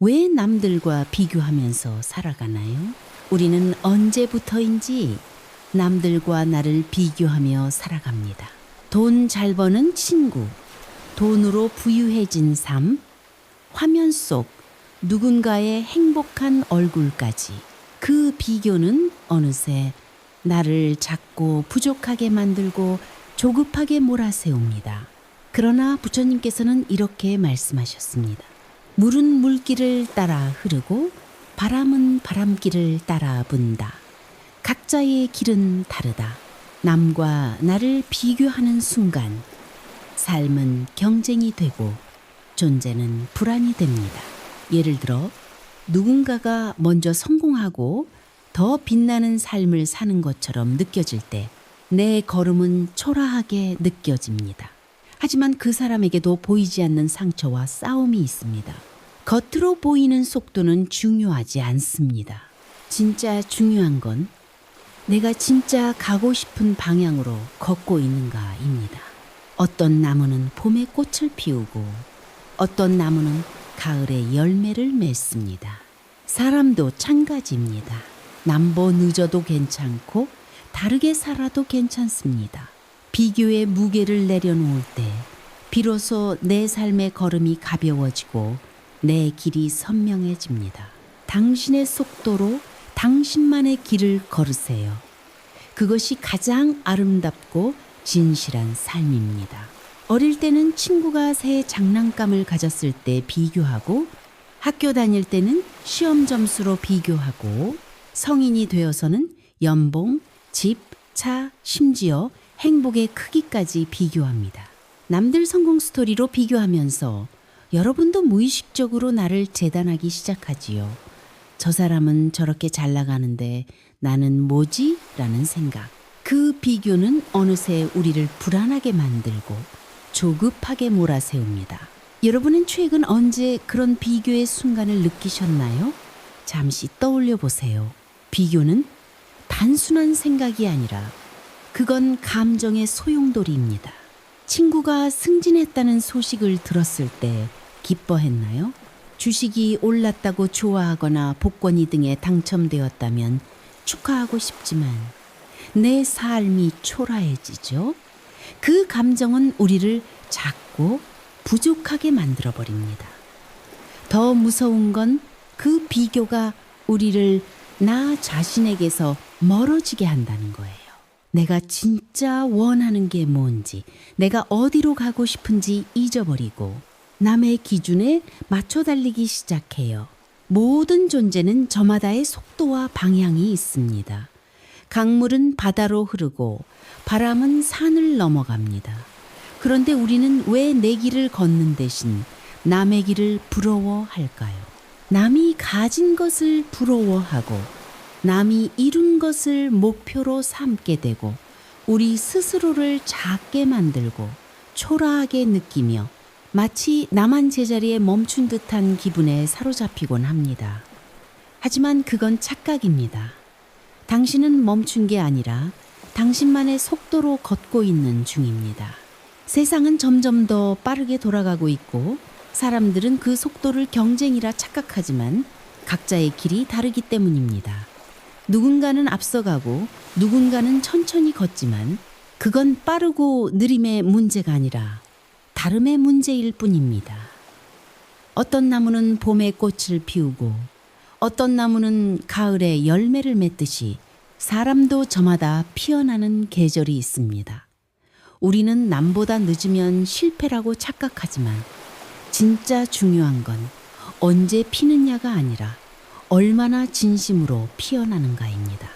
왜 남들과 비교하면서 살아가나요? 우리는 언제부터인지 남들과 나를 비교하며 살아갑니다. 돈 잘 버는 친구, 돈으로 부유해진 삶, 화면 속 누군가의 행복한 얼굴까지 그 비교는 어느새 나를 작고 부족하게 만들고 조급하게 몰아세웁니다. 그러나 부처님께서는 이렇게 말씀하셨습니다. 물은 물길을 따라 흐르고 바람은 바람길을 따라 분다. 각자의 길은 다르다. 남과 나를 비교하는 순간 삶은 경쟁이 되고 존재는 불안이 됩니다. 예를 들어 누군가가 먼저 성공하고 더 빛나는 삶을 사는 것처럼 느껴질 때 내 걸음은 초라하게 느껴집니다. 하지만 그 사람에게도 보이지 않는 상처와 싸움이 있습니다. 겉으로 보이는 속도는 중요하지 않습니다. 진짜 중요한 건 내가 진짜 가고 싶은 방향으로 걷고 있는가입니다. 어떤 나무는 봄에 꽃을 피우고 어떤 나무는 가을에 열매를 맺습니다. 사람도 찬가지입니다. 남보 늦어도 괜찮고 다르게 살아도 괜찮습니다. 비교의 무게를 내려놓을 때 비로소 내 삶의 걸음이 가벼워지고 내 길이 선명해집니다. 당신의 속도로 당신만의 길을 걸으세요. 그것이 가장 아름답고 진실한 삶입니다. 어릴 때는 친구가 새 장난감을 가졌을 때 비교하고 학교 다닐 때는 시험 점수로 비교하고 성인이 되어서는 연봉, 집, 차, 심지어 행복의 크기까지 비교합니다. 남들 성공 스토리로 비교하면서 여러분도 무의식적으로 나를 재단하기 시작하지요. 저 사람은 저렇게 잘 나가는데 나는 뭐지? 라는 생각. 그 비교는 어느새 우리를 불안하게 만들고 조급하게 몰아세웁니다. 여러분은 최근 언제 그런 비교의 순간을 느끼셨나요? 잠시 떠올려 보세요. 비교는 단순한 생각이 아니라 그건 감정의 소용돌이입니다. 친구가 승진했다는 소식을 들었을 때 기뻐했나요? 주식이 올랐다고 좋아하거나 복권이 등에 당첨되었다면 축하하고 싶지만 내 삶이 초라해지죠. 그 감정은 우리를 작고 부족하게 만들어 버립니다. 더 무서운 건 그 비교가 우리를 나 자신에게서 멀어지게 한다는 거예요. 내가 진짜 원하는 게 뭔지, 내가 어디로 가고 싶은지 잊어버리고 남의 기준에 맞춰 달리기 시작해요. 모든 존재는 저마다의 속도와 방향이 있습니다. 강물은 바다로 흐르고 바람은 산을 넘어갑니다. 그런데 우리는 왜 내 길을 걷는 대신 남의 길을 부러워할까요? 남이 가진 것을 부러워하고 남이 이룬 것을 목표로 삼게 되고 우리 스스로를 작게 만들고 초라하게 느끼며 마치 나만 제자리에 멈춘 듯한 기분에 사로잡히곤 합니다. 하지만 그건 착각입니다. 당신은 멈춘 게 아니라 당신만의 속도로 걷고 있는 중입니다. 세상은 점점 더 빠르게 돌아가고 있고 사람들은 그 속도를 경쟁이라 착각하지만 각자의 길이 다르기 때문입니다. 누군가는 앞서가고 누군가는 천천히 걷지만 그건 빠르고 느림의 문제가 아니라 다름의 문제일 뿐입니다. 어떤 나무는 봄에 꽃을 피우고 어떤 나무는 가을에 열매를 맺듯이 사람도 저마다 피어나는 계절이 있습니다. 우리는 남보다 늦으면 실패라고 착각하지만 진짜 중요한 건 언제 피느냐가 아니라 얼마나 진심으로 피어나는가입니다.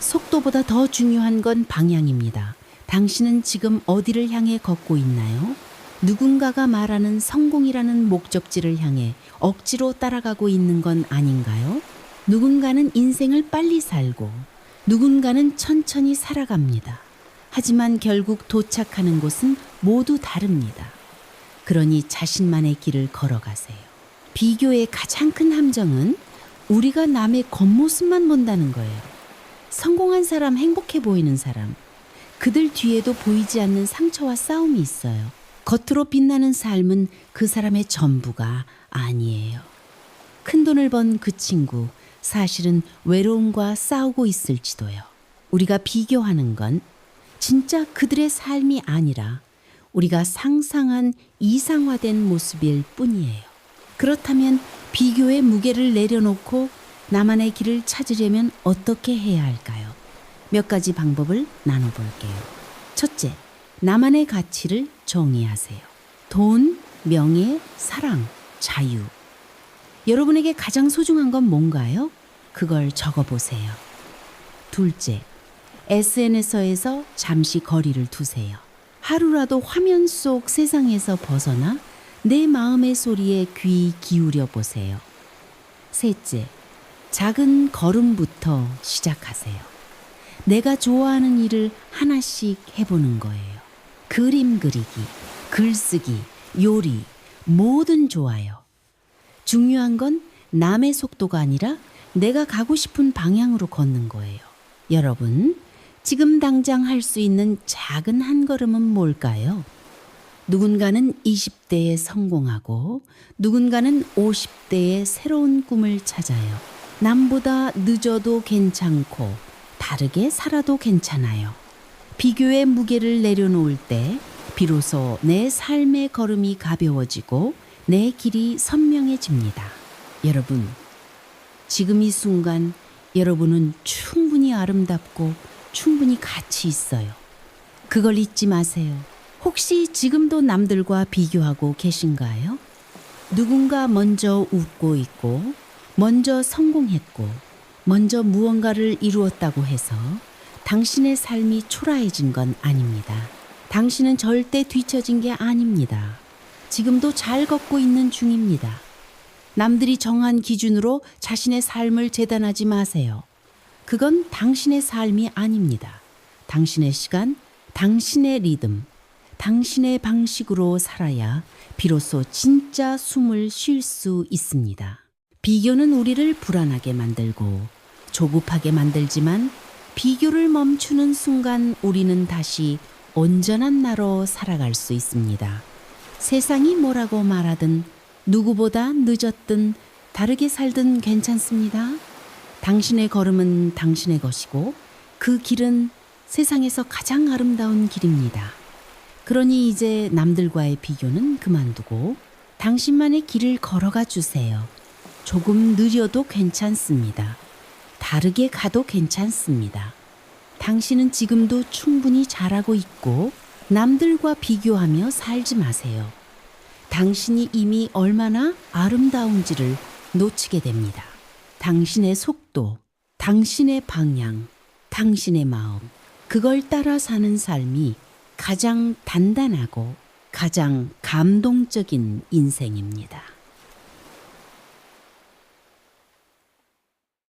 속도보다 더 중요한 건 방향입니다. 당신은 지금 어디를 향해 걷고 있나요? 누군가가 말하는 성공이라는 목적지를 향해 억지로 따라가고 있는 건 아닌가요? 누군가는 인생을 빨리 살고 누군가는 천천히 살아갑니다. 하지만 결국 도착하는 곳은 모두 다릅니다. 그러니 자신만의 길을 걸어가세요. 비교의 가장 큰 함정은 우리가 남의 겉모습만 본다는 거예요. 성공한 사람, 행복해 보이는 사람, 그들 뒤에도 보이지 않는 상처와 싸움이 있어요. 겉으로 빛나는 삶은 그 사람의 전부가 아니에요. 큰 돈을 번 그 친구 사실은 외로움과 싸우고 있을지도요. 우리가 비교하는 건 진짜 그들의 삶이 아니라 우리가 상상한 이상화된 모습일 뿐이에요. 그렇다면 비교의 무게를 내려놓고 나만의 길을 찾으려면 어떻게 해야 할까요? 몇 가지 방법을 나눠볼게요. 첫째, 나만의 가치를 정의하세요. 돈, 명예, 사랑, 자유. 여러분에게 가장 소중한 건 뭔가요? 그걸 적어보세요. 둘째, SNS에서 잠시 거리를 두세요. 하루라도 화면 속 세상에서 벗어나 내 마음의 소리에 귀 기울여 보세요. 셋째, 작은 걸음부터 시작하세요. 내가 좋아하는 일을 하나씩 해보는 거예요. 그림 그리기, 글쓰기, 요리, 뭐든 좋아요. 중요한 건 남의 속도가 아니라 내가 가고 싶은 방향으로 걷는 거예요. 여러분, 지금 당장 할 수 있는 작은 한 걸음은 뭘까요? 누군가는 20대에 성공하고 누군가는 50대에 새로운 꿈을 찾아요. 남보다 늦어도 괜찮고 다르게 살아도 괜찮아요. 비교의 무게를 내려놓을 때 비로소 내 삶의 걸음이 가벼워지고 내 길이 선명해집니다. 여러분, 지금 이 순간 여러분은 충분히 아름답고 충분히 가치 있어요. 그걸 잊지 마세요. 혹시 지금도 남들과 비교하고 계신가요? 누군가 먼저 웃고 있고, 먼저 성공했고, 먼저 무언가를 이루었다고 해서 당신의 삶이 초라해진 건 아닙니다. 당신은 절대 뒤처진 게 아닙니다. 지금도 잘 걷고 있는 중입니다. 남들이 정한 기준으로 자신의 삶을 재단하지 마세요. 그건 당신의 삶이 아닙니다. 당신의 시간, 당신의 리듬, 당신의 방식으로 살아야 비로소 진짜 숨을 쉴 수 있습니다. 비교는 우리를 불안하게 만들고 조급하게 만들지만 비교를 멈추는 순간 우리는 다시 온전한 나로 살아갈 수 있습니다. 세상이 뭐라고 말하든 누구보다 늦었든 다르게 살든 괜찮습니다. 당신의 걸음은 당신의 것이고 그 길은 세상에서 가장 아름다운 길입니다. 그러니 이제 남들과의 비교는 그만두고 당신만의 길을 걸어가 주세요. 조금 느려도 괜찮습니다. 다르게 가도 괜찮습니다. 당신은 지금도 충분히 잘하고 있고 남들과 비교하며 살지 마세요. 당신이 이미 얼마나 아름다운지를 놓치게 됩니다. 당신의 속도, 당신의 방향, 당신의 마음, 그걸 따라 사는 삶이 가장 단단하고 가장 감동적인 인생입니다.